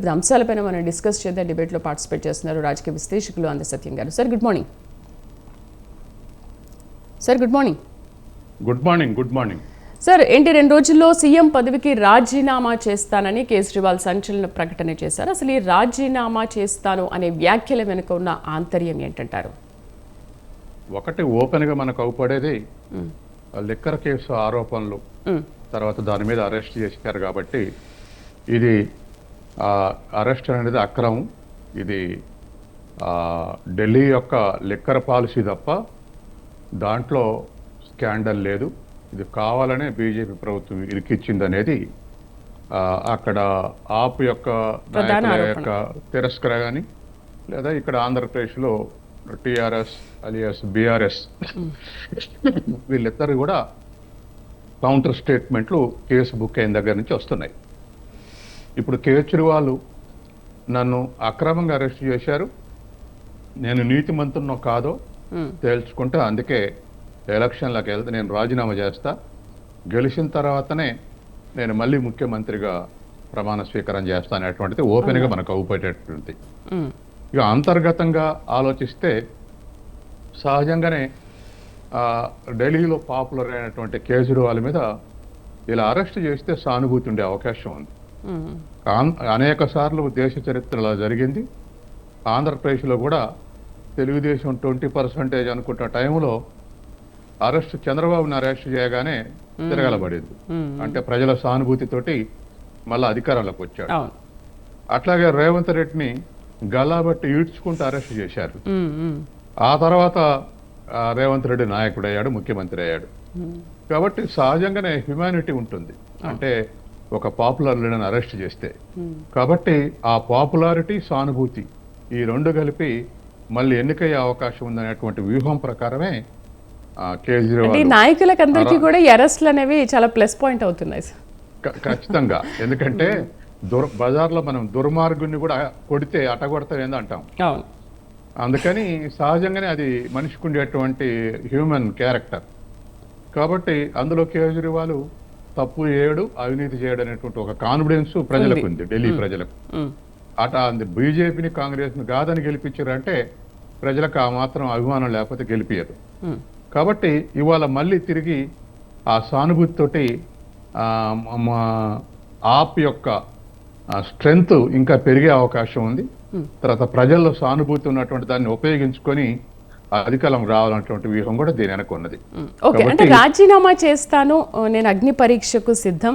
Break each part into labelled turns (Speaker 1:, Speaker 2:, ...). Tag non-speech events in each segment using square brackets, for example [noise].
Speaker 1: వివిధ అంశాలపైన మనం డిస్కస్ చేద్దాం. డిబేట్లో పార్టిసిపేట్ చేస్తున్నారు రాజకీయ విశ్లేషకులు అంద సత్యం గారు. Sir good morning. Sir good morning.
Speaker 2: Good morning good morning.
Speaker 1: Sir ఏంటి రెండు రోజుల్లో సీఎం పదవికి రాజీనామా చేస్తానని కేజ్రీవాల్ సంచలన ప్రకటన చేశారు. అసలు ఈ రాజీనామా చేస్తాను అనే వ్యాఖ్యల వెనుక ఉన్న ఆంతర్యం ఏంటంటారు?
Speaker 2: ఒకటి ఓపెన్గా మనకు అవుపడేది లిక్కర్ కేసు ఆరోపణలు. తర్వాత దాని మీద అరెస్ట్ చేశారు కాబట్టి ఇది అరెస్ట్ అనేది అక్రమం. ఇది ఢిల్లీ యొక్క లిక్కర్ పాలసీ తప్ప దాంట్లో స్కాండల్ లేదు. ఇది కావాలనే బీజేపీ ప్రభుత్వం ఇరికిచ్చింది అనేది అక్కడ ఆప్ యొక్క నాయకుల. యొక్క తిరస్కర కానీ లేదా ఇక్కడ ఆంధ్రప్రదేశ్లో టిఆర్ఎస్ అలియస్ బీఆర్ఎస్ వీళ్ళిద్దరు కూడా కౌంటర్ స్టేట్మెంట్లు కేసు బుక్ అయిన దగ్గర నుంచి వస్తున్నాయి. ఇప్పుడు కేజ్రీవాల్ నన్ను అక్రమంగా అరెస్ట్ చేశారు. నేను నీతిమంతున్నో కాదో. తేల్చుకుంటే అందుకే ఎలక్షన్లకు వెళ్తే నేను రాజీనామా చేస్తా. గెలిచిన తర్వాతనే నేను మళ్ళీ ముఖ్యమంత్రిగా ప్రమాణ స్వీకారం చేస్తా అనేటువంటిది ఓపెన్గా మనకు అవుపేటటువంటిది
Speaker 1: మ్మ్.
Speaker 2: ఇక అంతర్గతంగా ఆలోచిస్తే సహజంగానే ఢిల్లీలో పాపులర్ అయినటువంటి కేజ్రీవాల్ మీద ఇలా అరెస్ట్ చేస్తే సానుభూతి ఉండే అవకాశం ఉంది. అనేక సార్లు దేశ చరిత్రలో జరిగింది. ఆంధ్రప్రదేశ్లో కూడా తెలుగుదేశం ట్వంటీ పర్సెంటేజ్ అనుకుంటున్న టైంలో అరెస్ట్ చంద్రబాబుని అరెస్ట్ చేయగానే తిరగలబడింది. అంటే ప్రజల సానుభూతితోటి మళ్ళీ అధికారంలోకి వచ్చాడు. అట్లాగే రేవంత్ రెడ్డిని గల్లాబట్టి ఈడ్చుకుంటూ అరెస్ట్ చేశారు. ఆ తర్వాత రేవంత్ రెడ్డి నాయకుడు అయ్యాడు ముఖ్యమంత్రి అయ్యాడు. కాబట్టి సహజంగానే హ్యుమానిటీ ఉంటుంది. అంటే ఒక పాపులర్ లీడర్ని అరెస్ట్ చేస్తే. కాబట్టి ఆ పాపులారిటీ సానుభూతి ఈ రెండు కలిపి మళ్ళీ ఎన్నికయ్యే అవకాశం ఉందనేటువంటి వ్యూహం ప్రకారమే కేజ్రీవాల్
Speaker 1: నాయకులకు అందరికీ కూడా అరెస్ట్లు అనేవి చాలా ప్లస్ పాయింట్ అవుతున్నాయి
Speaker 2: ఖచ్చితంగా. ఎందుకంటే [laughs] దుర్ బజార్లో మనం దుర్మార్గుని కూడా కొడితే అటగొడతాం అంటాం అందుకని సహజంగానే అది మనిషికి ఉండేటువంటి హ్యూమన్ క్యారెక్టర్. కాబట్టి అందులో కేజ్రీవాల్ తప్పు చేయడు అవినీతి చేయడు అనేటువంటి ఒక కాన్ఫిడెన్స్ ప్రజలకు ఉంది. ఢిల్లీ ప్రజలకు. అట బీజేపీని కాంగ్రెస్ని కాదని గెలిపించారంటే ప్రజలకు ఆ మాత్రం అభిమానం లేకపోతే గెలిపించరు
Speaker 1: మ్మ్.
Speaker 2: కాబట్టి ఇవాళ మళ్ళీ తిరిగి ఆ సానుభూతితోటి ఆప్ యొక్క స్ట్రెంగ్త్ ఇంకా పెరిగే అవకాశం ఉంది. తర్వాత ప్రజల్లో సానుభూతి ఉన్నటువంటి దాన్ని ఉపయోగించుకొని అధికారం రావాలన్నటువంటి వ్యూహం కూడా దీని వెనక ఉన్నది.
Speaker 1: ఓకే. అంటే రాజీనామా చేస్తాను నేను అగ్ని పరీక్షకు సిద్ధం.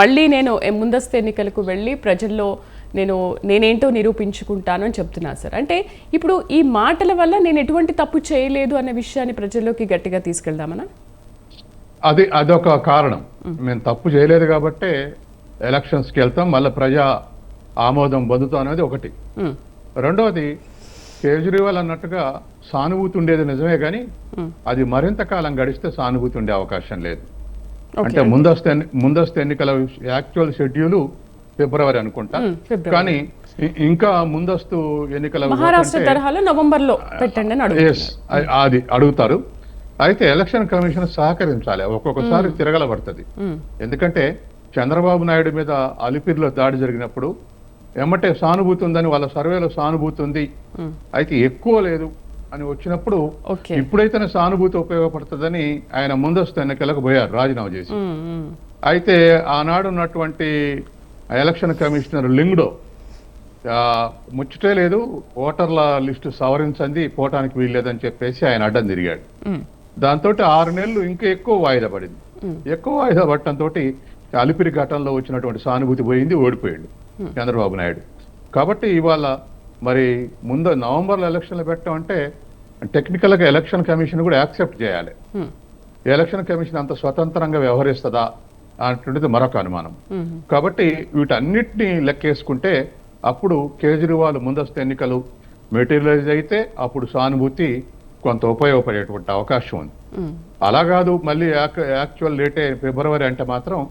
Speaker 1: మళ్ళీ నేను ముందస్తు ఎన్నికలకు వెళ్ళి ప్రజల్లో నేను నేనేంటో నిరూపించుకుంటాను అని చెప్తున్నా సార్. అంటే ఇప్పుడు ఈ మాటల వల్ల నేను ఎటువంటి తప్పు చేయలేదు అనే విషయాన్ని ప్రజల్లోకి గట్టిగా తీసుకెళ్దామనా?
Speaker 2: అది అదొక కారణం. మేము. తప్పు చేయలేదు కాబట్టే ఎలక్షన్స్కి వెళ్తాం మళ్ళీ ప్రజా ఆమోదం పొందుతాం అనేది ఒకటి. రెండవది కేజ్రీవాల్ అన్నట్టుగా సానుభూతి ఉండేది నిజమే కానీ అది మరింత కాలం గడిస్తే సానుభూతి ఉండే అవకాశం లేదు. అంటే ముందస్తు ముందస్తు ఎన్నికల యాక్చువల్ షెడ్యూల్ ఫిబ్రవరి అనుకుంటా. కానీ ఇంకా ముందస్తు ఎన్నికల
Speaker 1: మహారాష్ట్ర తరహాలో నవంబర్లో పెట్టండి
Speaker 2: అది అడుగుతారు. అయితే ఎలక్షన్ కమిషన్ సహకరించాలి. ఒక్కొక్కసారి తిరగలబడుతుంది. ఎందుకంటే చంద్రబాబు నాయుడు మీద అలిపిరిలో దాడి జరిగినప్పుడు ఎమ్మటే సానుభూతి ఉందని వాళ్ళ సర్వేలో సానుభూతి ఉంది. అయితే ఎక్కువ లేదు. అని వచ్చినప్పుడు
Speaker 1: ఓకే.
Speaker 2: ఇప్పుడైతేనే సానుభూతి ఉపయోగపడుతుందని ఆయన ముందస్తు ఎన్నికలకు పోయారు రాజీనామా చేసి. అయితే ఆనాడు ఉన్నటువంటి ఎలక్షన్ కమిషనర్ లింగ్డో ముచ్చటే లేదు ఓటర్ల లిస్టు సవరించండి పోవటానికి వీల్లేదని చెప్పేసి ఆయన అడ్డం తిరిగాడు. దాంతో ఆరు నెలలు ఇంకా ఎక్కువ వాయిదా పడింది. ఎక్కువ వాయిదా పడటంతో అలిపిరి ఘటనలో వచ్చినటువంటి సానుభూతి పోయింది ఓడిపోయాడు చంద్రబాబు నాయుడు. కాబట్టి ఇవాళ మరి ముందు నవంబర్లో ఎలక్షన్లు పెట్టడం అంటే టెక్నికల్గా ఎలక్షన్ కమిషన్ కూడా యాక్సెప్ట్ చేయాలి. ఎలక్షన్ కమిషన్ అంత స్వతంత్రంగా వ్యవహరిస్తుందా అనేటువంటిది మరొక అనుమానం. కాబట్టి వీటన్నిటిని లెక్కేసుకుంటే అప్పుడు కేజ్రీవాల్ ముందస్తు ఎన్నికలు మెటీరియలైజ్ అయితే అప్పుడు సానుభూతి కొంత ఉపయోగపడేటువంటి అవకాశం ఉంది. అలా కాదు మళ్ళీ యాక్- యాక్చువల్ లేటే ఫిబ్రవరి అంటే మాత్రం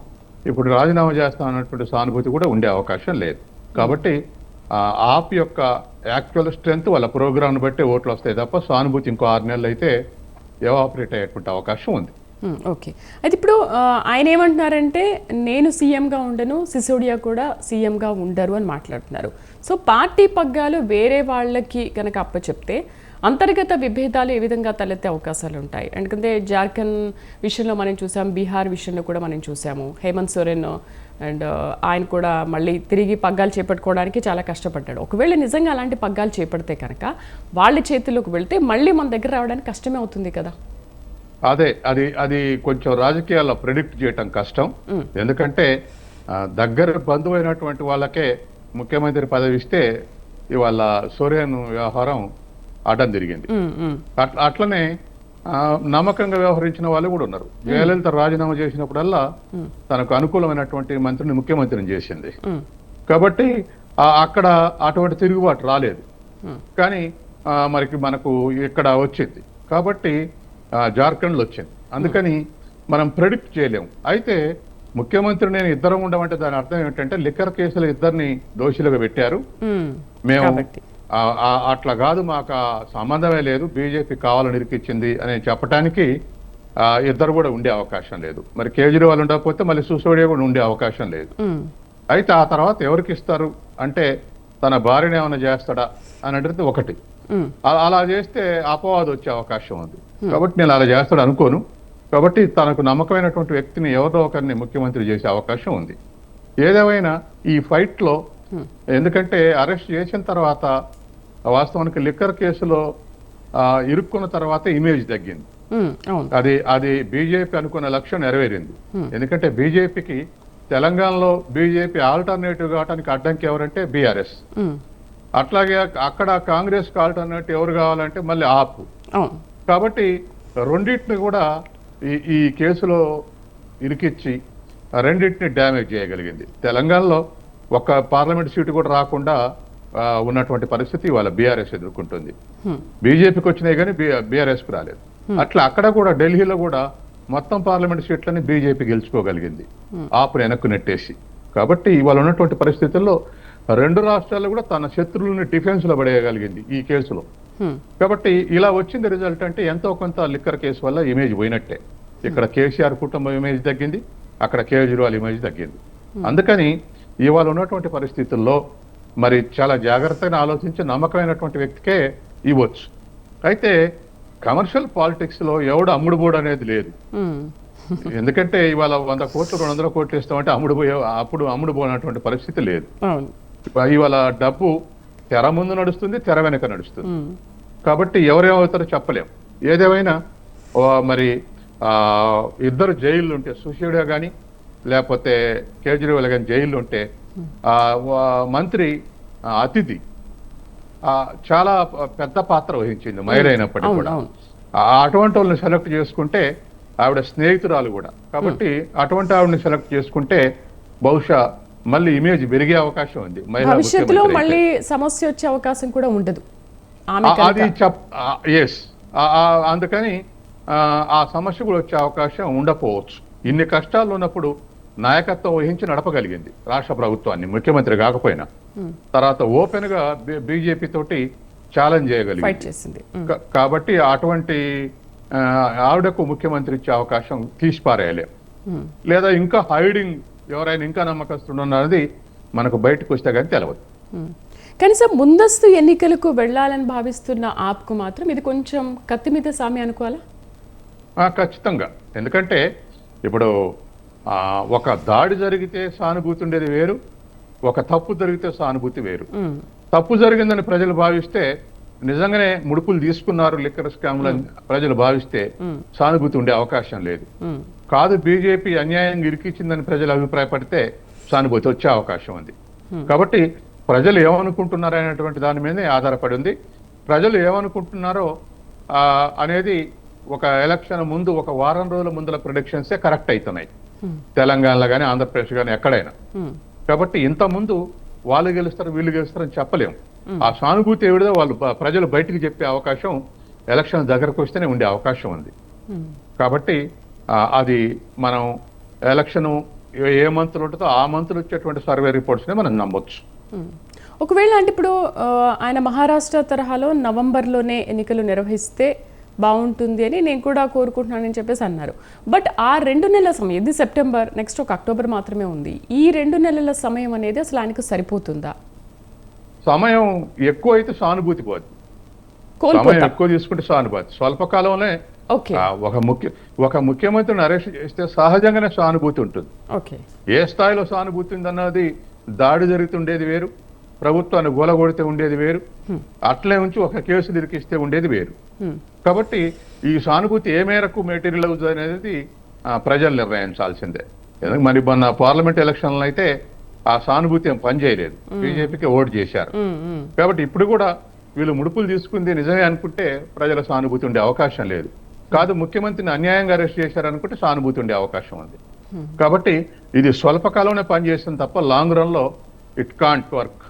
Speaker 2: ఇప్పుడు రాజీనామా చేస్తాం అన్నటువంటి సానుభూతి కూడా ఉండే అవకాశం లేదు కాబట్టి ఆప్ యొక్క యాక్చువల్ స్ట్రెంత్ వాళ్ళ ప్రోగ్రామ్ను బట్టి ఓట్లు వస్తాయి తప్ప సానుభూతి ఇంకో ఆరు నెలలు అయితే ఎవాపరేట్ అయ్యేటువంటి అవకాశం ఉంది.
Speaker 1: ఓకే. అయితే ఇప్పుడు ఆయన ఏమంటున్నారంటే నేను సీఎంగా ఉండను సిసోడియా కూడా సీఎంగా ఉండరు అని మాట్లాడుతున్నారు. సో పార్టీ పగ్గాలు వేరే వాళ్ళకి కనుక అప్పచెప్తే అంతర్గత విభేదాలు ఏ విధంగా తలెత్తే అవకాశాలు ఉంటాయి? ఎందుకంటే జార్ఖండ్ విషయంలో మనం చూసాం బీహార్ విషయంలో కూడా మనం చూసాము హేమంత్ సోరెన్ అండ్ ఆయన కూడా మళ్ళీ తిరిగి పగ్గాలు చేపట్టుకోవడానికి చాలా కష్టపడ్డాడు. ఒకవేళ నిజంగా అలాంటి పగ్గాలు చేపడితే కనుక వాళ్ళ చేతిలోకి వెళ్తే మళ్ళీ మన దగ్గర రావడానికి కష్టమే అవుతుంది కదా?
Speaker 2: అదే అది అది కొంచెం రాజకీయాల్లో ప్రిడిక్ట్ చేయటం కష్టం. ఎందుకంటే దగ్గర బంధువు అయినటువంటి వాళ్ళకే ముఖ్యమంత్రి పదవి ఇస్తే ఇవాళ సోరేన్ వ్యవహారం అడ్డం. అట్ల అట్లనే నమ్మకంగా వ్యవహరించిన వాళ్ళు కూడా ఉన్నారు. జయలలిత రాజీనామా చేసినప్పుడల్లా తనకు అనుకూలమైనటువంటి మంత్రిని ముఖ్యమంత్రిని చేసింది. కాబట్టి అక్కడ అటువంటి తిరుగుబాటు రాలేదు. కానీ ఆ, మరికి మనకు ఇక్కడ వచ్చింది. కాబట్టి జార్ఖండ్లో వచ్చింది. అందుకని మనం ప్రెడిక్ట్ చేయలేము. అయితే ముఖ్యమంత్రి నేను ఇద్దరం ఉండమంటే దాని అర్థం ఏంటంటే లిక్కర్ కేసులు ఇద్దరిని దోషులుగా పెట్టారు.
Speaker 1: మ్మ్.
Speaker 2: అట్లా కాదు మాకు సంబంధమే లేదు బీజేపీ కావాలని ఇరికిచ్చింది అని చెప్పడానికి ఇద్దరు కూడా ఉండే అవకాశం లేదు. మరి కేజ్రీవాల్ ఉండకపోతే మళ్ళీ సిసోడియా కూడా ఉండే అవకాశం లేదు. అయితే ఆ తర్వాత ఎవరికి ఇస్తారు? అంటే తన భార్యని ఏమైనా చేస్తాడా అని అడిగితే ఒకటి అలా చేస్తే అపవాదం వచ్చే అవకాశం ఉంది. కాబట్టి నేను అలా చేస్తాడు అనుకోను. కాబట్టి తనకు నమ్మకమైనటువంటి వ్యక్తిని ఎవరో ఒకరిని ముఖ్యమంత్రి చేసే అవకాశం ఉంది. ఏదేమైనా ఈ ఫైట్లో ఎందుకంటే అరెస్ట్ చేసిన తర్వాత వాస్తవానికి లిక్కర్ కేసులో ఇరుక్కున్న తర్వాత ఇమేజ్ తగ్గింది. అది అది బీజేపీ అనుకున్న లక్ష్యం నెరవేరింది. ఎందుకంటే బీజేపీకి తెలంగాణలో బీజేపీ ఆల్టర్నేటివ్ కావడానికి అడ్డంకి ఎవరంటే బీఆర్ఎస్. అట్లాగే అక్కడ కాంగ్రెస్ ఆల్టర్నేటివ్ ఎవరు కావాలంటే మళ్ళీ ఆపు. కాబట్టి రెండింటిని కూడా ఈ ఈ కేసులో ఇరికిచ్చి రెండింటిని డ్యామేజ్ చేయగలిగింది. తెలంగాణలో ఒక పార్లమెంట్ సీటు కూడా రాకుండా ఉన్నటువంటి పరిస్థితి వాళ్ళ బీఆర్ఎస్ ఎదుర్కొంటుంది. బీజేపీకి వచ్చినాయి కానీ బీఆర్ఎస్కి రాలేదు. అట్లా అక్కడ కూడా ఢిల్లీలో కూడా మొత్తం పార్లమెంట్ సీట్లని బీజేపీ గెలుచుకోగలిగింది. ఆపుని వెనక్కు నెట్టేసి. కాబట్టి ఇవాళ ఉన్నటువంటి పరిస్థితుల్లో రెండు రాష్ట్రాలు కూడా తన శత్రువులని డిఫెన్స్లో పడేయగలిగింది ఈ కేసులో. కాబట్టి ఇలా వచ్చింది రిజల్ట్ అంటే ఎంతో కొంత లిక్కర్ కేసు వల్ల ఇమేజ్ పోయినట్టే. ఇక్కడ కేసీఆర్ కుటుంబం ఇమేజ్ తగ్గింది అక్కడ కేజ్రీవాల్ ఇమేజ్ తగ్గింది. అందుకని ఇవాళ ఉన్నటువంటి పరిస్థితుల్లో మరి చాలా జాగ్రత్తగా ఆలోచించి నమ్మకమైనటువంటి వ్యక్తికే ఇవ్వచ్చు. అయితే కమర్షియల్ పాలిటిక్స్లో ఎవడు అమ్ముడు పోడు అనేది లేదు. ఎందుకంటే ఇవాళ వంద కోట్లు రెండు వందల కోట్లు ఇస్తామంటే అమ్ముడు పోయే అప్పుడు అమ్ముడు పోయినటువంటి పరిస్థితి లేదు. ఇవాళ డబ్బు తెర ముందు నడుస్తుంది తెర వెనక నడుస్తుంది. కాబట్టి ఎవరేమవుతారో చెప్పలేం. ఏదేమైనా ఓ మరి ఇద్దరు జైళ్ళు ఉంటే సుశీడియా కానీ లేకపోతే కేజ్రీవాల్ కానీ జైళ్ళు ఉంటే మంత్రి అతిథి ఆ, చాలా పెద్ద పాత్ర వహించింది మైర్ అయినప్పటికీ కూడా. అటువంటి వాళ్ళని సెలెక్ట్ చేసుకుంటే ఆవిడ స్నేహితురాలు కూడా. కాబట్టి అటువంటి ఆవిడని సెలెక్ట్ చేసుకుంటే బహుశా మళ్ళీ ఇమేజ్ పెరిగే అవకాశం ఉంది. మహిళా
Speaker 1: భవిష్యత్తులో. మళ్ళీ సమస్య వచ్చే అవకాశం కూడా ఉండదు.
Speaker 2: అది ఎస్ అందుకని ఆ, ఆ సమస్య కూడా వచ్చే అవకాశం ఉండకపోవచ్చు. ఇన్ని కష్టాలు ఉన్నప్పుడు నాయకత్వం వహించి నడపగలిగింది. రాష్ట్ర ప్రభుత్వాన్ని ముఖ్యమంత్రి కాకపోయినా. తర్వాత ఓపెన్గా బీజేపీ తోటి ఛాలెంజ్ చేయగలిగింది. కాబట్టి అటువంటి ఆవిడకు ముఖ్యమంత్రి ఇచ్చే అవకాశం తీసిపారేయలేం. లేదా ఇంకా హైడింగ్ ఎవరైనా ఇంకా నమ్మకస్తున్నది మనకు బయటకు వస్తే కానీ తెలవదు.
Speaker 1: కనీసం ముందస్తు ఎన్నికలకు వెళ్ళాలని భావిస్తున్న ఆప్కు మాత్రం ఇది కొంచెం కత్తి మీద సామి అనుకోవాలా?
Speaker 2: ఖచ్చితంగా. ఎందుకంటే ఇప్పుడు ఒక దాడి జరిగితే సానుభూతి ఉండేది వేరు ఒక తప్పు జరిగితే సానుభూతి వేరు. తప్పు జరిగిందని ప్రజలు భావిస్తే నిజంగానే ముడుపులు తీసుకున్నారు లిక్కర్ స్కామ్లని ప్రజలు భావిస్తే సానుభూతి ఉండే అవకాశం లేదు. కాదు బీజేపీ అన్యాయంగా ఇరికిచ్చిందని ప్రజలు అభిప్రాయపడితే సానుభూతి వచ్చే అవకాశం ఉంది. కాబట్టి ప్రజలు ఏమనుకుంటున్నారు అనేటువంటి దాని మీదే ఆధారపడి ఉంది. ప్రజలు ఏమనుకుంటున్నారో అనేది ఒక ఎలక్షన్ ముందు ఒక వారం రోజుల ముందుల ప్రొడిక్షన్సే కరెక్ట్ అవుతున్నాయి. తెలంగాణలో కానీ ఆంధ్రప్రదేశ్ కానీ ఎక్కడైనా. కాబట్టి ఇంత ముందు వాళ్ళు గెలుస్తారు వీళ్ళు గెలుస్తారు అని చెప్పలేం ఆ సానుభూతి ఏవిడదో వాళ్ళు ప్రజలు బయటికి చెప్పే అవకాశం ఎలక్షన్ దగ్గరకు వస్తేనే ఉండే అవకాశం ఉంది. కాబట్టి అది మనం ఎలక్షన్ ఏ- మంత్రులు ఉంటుందో ఆ మంత్రులు వచ్చేటువంటి సర్వే రిపోర్ట్స్ని మనం నమ్మొచ్చు
Speaker 1: మ్మ్. ఒకవేళ అంటే ఇప్పుడు ఆయన మహారాష్ట్ర తరహాలో నవంబర్లోనే ఎన్నికలు నిర్వహిస్తే బాగుంటుంది అని నేను కూడా కోరుకుంటున్నానని చెప్పేసి అన్నారు. బట్ ఆ రెండు నెలల సమయం ఇది సెప్టెంబర్ నెక్స్ట్ ఒక అక్టోబర్ మాత్రమే ఉంది. ఈ రెండు నెలల సమయం అనేది అసలు ఆయనకు సరిపోతుందా?
Speaker 2: సమయం ఎక్కువ అయితే సానుభూతి పోదు. సమయం ఎక్కువ తీసుకుంటే సానుభూతి. స్వల్పకాలంలో
Speaker 1: ఓకే.
Speaker 2: ఆ, ఒక ముఖ్య ఒక ముఖ్యమంత్రిని అరెస్ట్ చేస్తే సహజంగానే సానుభూతి ఉంటుంది.
Speaker 1: ఓకే.
Speaker 2: ఏ స్థాయిలో సానుభూతి ఉందన్నది దాడి జరుగుతుండేది వేరు. ప్రభుత్వాన్ని గోలగొడితే ఉండేది వేరు. అట్లే ఉంచి ఒక కేసు ఇరికిస్తే ఉండేది వేరు. కాబట్టి ఈ సానుభూతి ఏ మేరకు మెటీరియల్ అవుతుంది అనేది ప్రజలు నిర్ణయించాల్సిందే. మరి మొన్న పార్లమెంట్ ఎలక్షన్లు అయితే ఆ సానుభూతి ఏం పనిచేయలేదు బీజేపీకి ఓటు చేశారు. కాబట్టి ఇప్పుడు కూడా వీళ్ళు ముడుపులు తీసుకుంది నిజమే అనుకుంటే ప్రజల సానుభూతి ఉండే అవకాశం లేదు. కాదు ముఖ్యమంత్రిని అన్యాయంగా అరెస్ట్ చేశారనుకుంటే సానుభూతి ఉండే అవకాశం ఉంది. కాబట్టి ఇది స్వల్పకాలంలో పనిచేస్తుంది తప్ప లాంగ్ రన్లో ఇట్ కాంట్ వర్క్.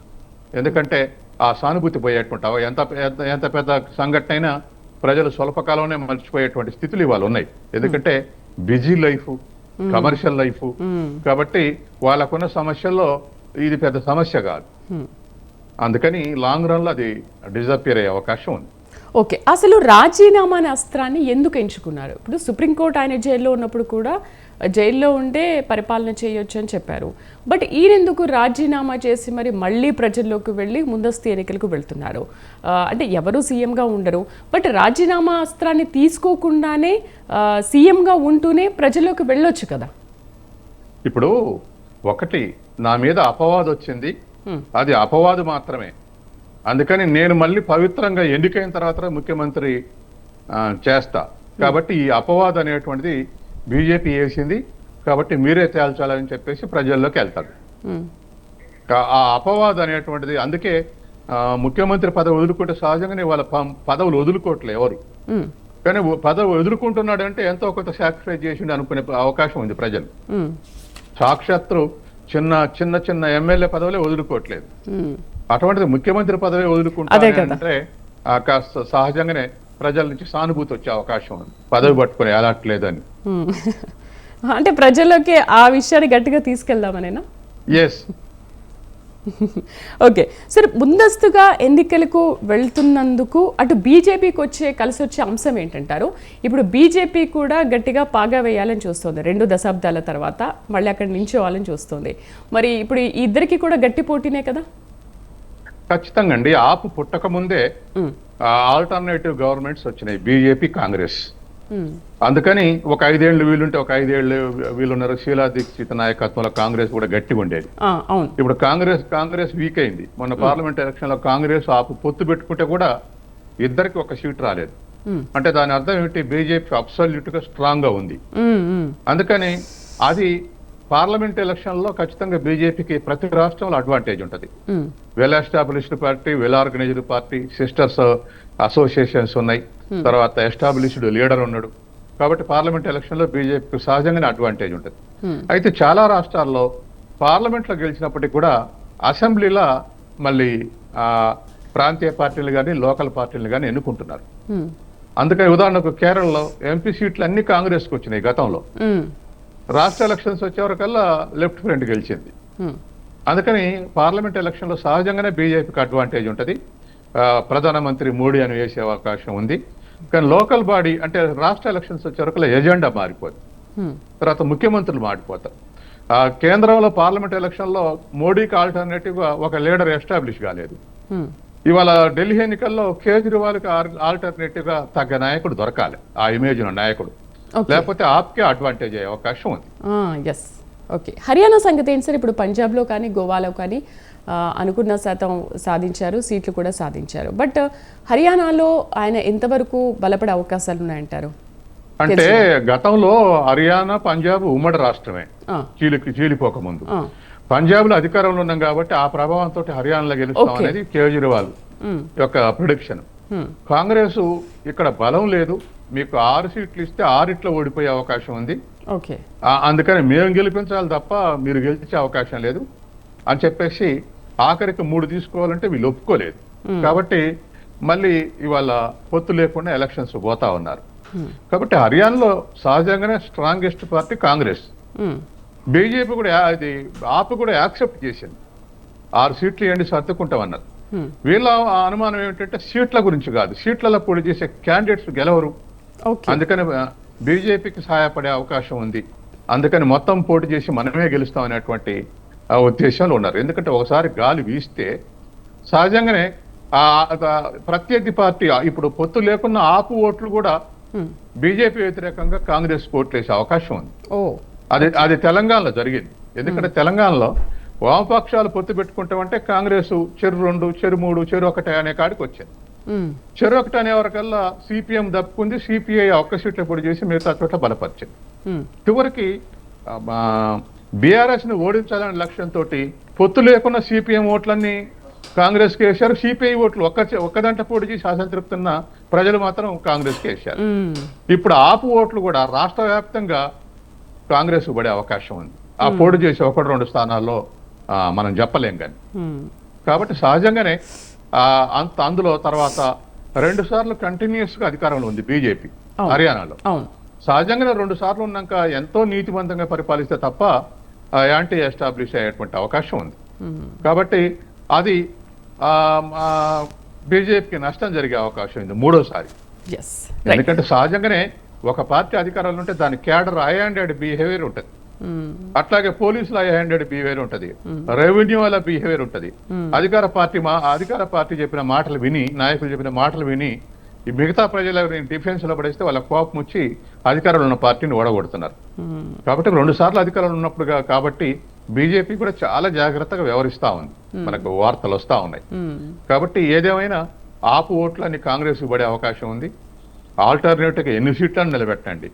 Speaker 2: ఎందుకంటే ఆ సానుభూతి పోయేటువంటి ఎంత పెద్ద- ఎంత పెద్ద సంఘటన అయినా ప్రజలు స్వల్పకాలంలోనే మర్చిపోయేటువంటి స్థితులు ఇవాళ ఉన్నాయి. ఎందుకంటే బిజీ లైఫ్ కమర్షియల్ లైఫ్ కాబట్టి వాళ్ళకున్న సమస్యల్లో ఇది పెద్ద సమస్య కాదు. అందుకని లాంగ్ రన్లో అది డిజపియర్ అయ్యే అవకాశం ఉంది.
Speaker 1: ఓకే. అసలు రాజీనామా అనే అస్త్రాన్ని ఎందుకు ఎంచుకున్నారు? ఇప్పుడు సుప్రీంకోర్టు ఆయన జైల్లో ఉన్నప్పుడు కూడా జైల్లో ఉండే పరిపాలన చేయొచ్చు అని చెప్పారు. బట్ ఈయనెందుకు రాజీనామా చేసి మరి మళ్ళీ ప్రజల్లోకి వెళ్ళి ముందస్తు ఎన్నికలకు వెళ్తున్నారు? అంటే ఎవరు సీఎంగా ఉండరు. బట్ రాజీనామా అస్త్రాన్ని తీసుకోకుండానే సీఎంగా ఉంటూనే ప్రజల్లోకి వెళ్ళొచ్చు కదా?
Speaker 2: ఇప్పుడు ఒకటి నా మీద అపవాదు వచ్చింది అది అపవాదు మాత్రమే. అందుకని నేను మళ్ళీ పవిత్రంగా ఎన్నికైన తర్వాత ముఖ్యమంత్రి చేస్తా. కాబట్టి ఈ అపవాదు అనేటువంటిది బీజేపీ వేసింది. కాబట్టి మీరే తేల్చాలని చెప్పేసి ప్రజల్లోకి వెళ్తాడు ఆ అపవాదు అనేటువంటిది అందుకే ముఖ్యమంత్రి పదవి వదులుకుంటే సహజంగానే వాళ్ళ పదవులు వదులుకోవట్లే ఎవరు. కానీ పదవి వదులుకుంటున్నాడు అంటే ఎంతో కొంత సాక్రిఫైస్ చేసిండు అనుకునే అవకాశం ఉంది ప్రజలు. సాక్షాత్తు చిన్న చిన్న చిన్న ఎమ్మెల్యే పదవులే వదులుకోవట్లేదు. అటువంటిది ముఖ్యమంత్రి పదవి
Speaker 1: అదే
Speaker 2: వదులుకుంటారు
Speaker 1: కదా.
Speaker 2: అంటే ఆ కాస్త సహజంగానే ప్రజల నుంచి సానుభూతి వచ్చే అవకాశం ఉంది. పదవి పట్టుకుని ఎలాట్లేదని
Speaker 1: ఉమ్. [laughs] అంటే ప్రజల్లోకి ఆ విషయాన్ని గట్టిగా తీసుకెళ్దామనేనా?
Speaker 2: Yes [laughs]
Speaker 1: okay. సరే ముందస్తుగా ఎన్నికలకు వెళ్తున్నందుకు అటు బీజేపీకి వచ్చే కలిసి వచ్చే అంశం ఏంటంటారు? ఇప్పుడు బీజేపీ కూడా గట్టిగా పాగా వేయాలని చూస్తుంది. రెండు దశాబ్దాల తర్వాత మళ్ళీ అక్కడ నించోవాలని చూస్తుంది. మరి ఇప్పుడు ఇద్దరికి కూడా గట్టి పోటీనే కదా?
Speaker 2: ఖచ్చితంగా అండి. ఆపు పుట్టక ముందే ఆల్టర్నేటివ్ గవర్నమెంట్స్ వచ్చినాయి. బీజేపీ కాంగ్రెస్. అందుకని ఒక ఐదేళ్ళు వీలుంటే ఒక ఐదేళ్ళు వీళ్ళున్నారు శీలా దీక్షిత్ నాయకత్వంలో కాంగ్రెస్ కూడా గట్టిగా ఉండేది. ఇప్పుడు కాంగ్రెస్ కాంగ్రెస్ వీక్ అయింది. మొన్న పార్లమెంట్ ఎలక్షన్లో కాంగ్రెస్ ఆపు పొత్తు పెట్టుకుంటే కూడా ఇద్దరికి ఒక సీట్ రాలేదు. అంటే దాని అర్థం ఏంటి బీజేపీ అబ్సల్యూట్గా స్ట్రాంగ్గా ఉంది అందుకని అది పార్లమెంట్ ఎలక్షన్లో ఖచ్చితంగా బీజేపీకి ప్రతి రాష్ట్రంలో అడ్వాంటేజ్ ఉంటుంది. Well established party well organised party sisters associations ఉన్నాయి. తర్వాత ఎస్టాబ్లిష్డ్ లీడర్ ఉన్నాడు. కాబట్టి పార్లమెంట్ ఎలక్షన్లో బీజేపీకి సహజంగానే అడ్వాంటేజ్ ఉంటుంది. అయితే చాలా రాష్ట్రాల్లో పార్లమెంట్లో గెలిచినప్పటికీ కూడా అసెంబ్లీలో మళ్ళీ ఆ, ప్రాంతీయ పార్టీలు కానీ లోకల్ పార్టీలు కానీ ఎన్నుకుంటున్నారు. అందుకని ఉదాహరణకు కేరళలో ఎంపీ సీట్లు అన్ని కాంగ్రెస్కి వచ్చినాయి గతంలో. రాష్ట్ర ఎలక్షన్స్ వచ్చేవరకల్లా లెఫ్ట్ ఫ్రంట్ గెలిచింది. అందుకని పార్లమెంట్ ఎలక్షన్లో సహజంగానే బీజేపీకి అడ్వాంటేజ్ ఉంటుంది. ప్రధానమంత్రి మోడీ అని వేసే అవకాశం ఉంది. కానీ లోకల్ బాడీ అంటే రాష్ట్ర ఎలక్షన్స్ వచ్చే వరకు ఎజెండా మారిపోతుంది తర్వాత ముఖ్యమంత్రులు మారిపోతారు. ఆ, కేంద్రంలో పార్లమెంట్ ఎలక్షన్లో మోడీకి ఆల్టర్నేటివ్గా ఒక లీడర్ ఎస్టాబ్లిష్ కాలేదు. ఇవాళ ఢిల్లీ ఎన్నికల్లో కేజ్రీవాల్కి ఆల్టర్నేటివ్గా తగ్గ నాయకుడు దొరకాలి. ఆ ఇమేజ్ ఉన్న నాయకుడు. లేకపోతే ఆప్కే అడ్వాంటేజ్ అయ్యే అవకాశం ఉంది.
Speaker 1: ఎస్ ఓకే హర్యానా సంగతి ఏంటి సార్? ఇప్పుడు పంజాబ్లో కానీ గోవాలో కానీ అనుకున్న శాతం సాధించారు సీట్లు కూడా సాధించారు. బట్ హర్యానాలో ఆయన ఎంతవరకు బలపడే అవకాశాలు ఉన్నాయంటారు?
Speaker 2: అంటే గతంలో హర్యానా పంజాబ్ ఉమ్మడి రాష్ట్రమే.
Speaker 1: ఆ,
Speaker 2: చీలికి చీలిపోక ముందు.
Speaker 1: ఆ,
Speaker 2: పంజాబ్లో అధికారంలో ఉన్నాం కాబట్టి ఆ ప్రభావంతో హర్యానాలో గెలుస్తాం. అనేది కేజ్రీవాల్
Speaker 1: ఉమ్,
Speaker 2: యొక్క ప్రిడిక్షన్
Speaker 1: ఉమ్,
Speaker 2: కాంగ్రెస్ ఇక్కడ బలం లేదు మీకు ఆరు సీట్లు ఇస్తే ఆరిట్లో ఓడిపోయే అవకాశం ఉంది.
Speaker 1: ఓకే.
Speaker 2: అందుకని మేము గెలిపించాలి తప్ప మీరు గెలిచే అవకాశం లేదు. అని చెప్పేసి ఆఖరికి మూడు తీసుకోవాలంటే వీళ్ళు ఒప్పుకోలేదు. కాబట్టి మళ్ళీ ఇవాళ పొత్తు లేకుండా ఎలక్షన్స్ పోతా ఉన్నారు. కాబట్టి హర్యానాలో సహజంగానే స్ట్రాంగెస్ట్ పార్టీ కాంగ్రెస్. బీజేపీ కూడా అది ఆపు కూడా యాక్సెప్ట్ చేసింది. ఆరు సీట్లు ఏంటి సర్దుకుంటామన్నారు. వీళ్ళ అనుమానం ఏమిటంటే సీట్ల గురించి కాదు. సీట్లలో పోటీ చేసే క్యాండిడేట్స్ గెలవరు. అందుకని బీజేపీకి సహాయపడే అవకాశం ఉంది. అందుకని మొత్తం పోటీ చేసి మనమే గెలుస్తాం అనేటువంటి ఆ, ఉద్దేశంలో ఉన్నారు. ఎందుకంటే ఒకసారి గాలి వీస్తే సహజంగానే ఆ ప్రత్యర్థి పార్టీ ఇప్పుడు పొత్తు లేకున్న ఆపు ఓట్లు కూడా బీజేపీ వ్యతిరేకంగా కాంగ్రెస్ ఓట్లు వేసే అవకాశం ఉంది.
Speaker 1: ఓ.
Speaker 2: అది అది తెలంగాణలో జరిగింది. ఎందుకంటే తెలంగాణలో వామపక్షాలు పొత్తు పెట్టుకుంటామంటే కాంగ్రెస్ చెరు రెండు చెరు మూడు చెరు ఒకటి అనే కాడికి వచ్చింది
Speaker 1: మ్మ్.
Speaker 2: చెరు ఒకటి అనే వరకల్లా సిపిఎం దప్పుకుంది సిపిఐ ఒక్క సీట్లో పొడి చేసి మిగతా చోట్ల బలపరిచింది. చివరికి బీఆర్ఎస్ని ఓడించాలనే లక్ష్యంతో పొత్తు లేకున్న సిపిఎం ఓట్లన్నీ కాంగ్రెస్కి వేశారు సిపిఐ ఓట్లు ఒక్క ఒక్కదంట పోటీ చేసి అసంతృప్తున్న ప్రజలు మాత్రం కాంగ్రెస్కి వేశారు. ఇప్పుడు ఆపు ఓట్లు కూడా రాష్ట్ర వ్యాప్తంగా కాంగ్రెస్ పడే అవకాశం ఉంది ఆ పోటీ చేసి ఒకటి రెండు స్థానాల్లో మనం చెప్పలేం కానీ. కాబట్టి సహజంగానే అంత అందులో తర్వాత రెండు సార్లు కంటిన్యూస్గా అధికారంలో ఉంది బీజేపీ. హర్యానాలో సహజంగానే రెండు సార్లు ఉన్నాక ఎంతో నీతివంతంగా పరిపాలిస్తే తప్ప యాంటీ ఎస్టాబ్లిష్ అయ్యేటువంటి అవకాశం ఉంది. కాబట్టి అది బీజేపీకి నష్టం జరిగే అవకాశం ఉంది మూడోసారి ఎందుకంటే సహజంగానే ఒక పార్టీ అధికారంలో ఉంటే దాని క్యాడర్ ఐ హ్యాండెడ్ బిహేవియర్ ఉంటుంది. అట్లాగే పోలీసుల ఐ హ్యాండెడ్ బిహేవియర్ ఉంటది. రెవెన్యూ వాళ్ళ బిహేవియర్ ఉంటది. అధికార పార్టీ మా అధికార పార్టీ చెప్పిన మాటలు విని నాయకులు చెప్పిన మాటలు విని ఈ మిగతా ప్రజల డిఫెన్స్లో పడేస్తే వాళ్ళ కోపం వచ్చి అధికారంలో ఉన్న పార్టీని ఓడగొడుతున్నారు. కాబట్టి రెండు సార్లు అధికారంలో ఉన్నప్పుడుగా కాబట్టి బీజేపీ కూడా చాలా జాగ్రత్తగా వ్యవహరిస్తా ఉంది. మనకు వార్తలు వస్తా ఉన్నాయి. కాబట్టి ఏదేమైనా ఆపు ఓట్లని కాంగ్రెస్ పడే అవకాశం ఉంది. ఆల్టర్నేటివ్ ఎన్ని సీట్లను నిలబెట్టండి.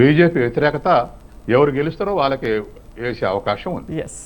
Speaker 2: బీజేపీ వ్యతిరేకత ఎవరు గెలుస్తారో వాళ్ళకి వేసే అవకాశం ఉంది.
Speaker 1: ఎస్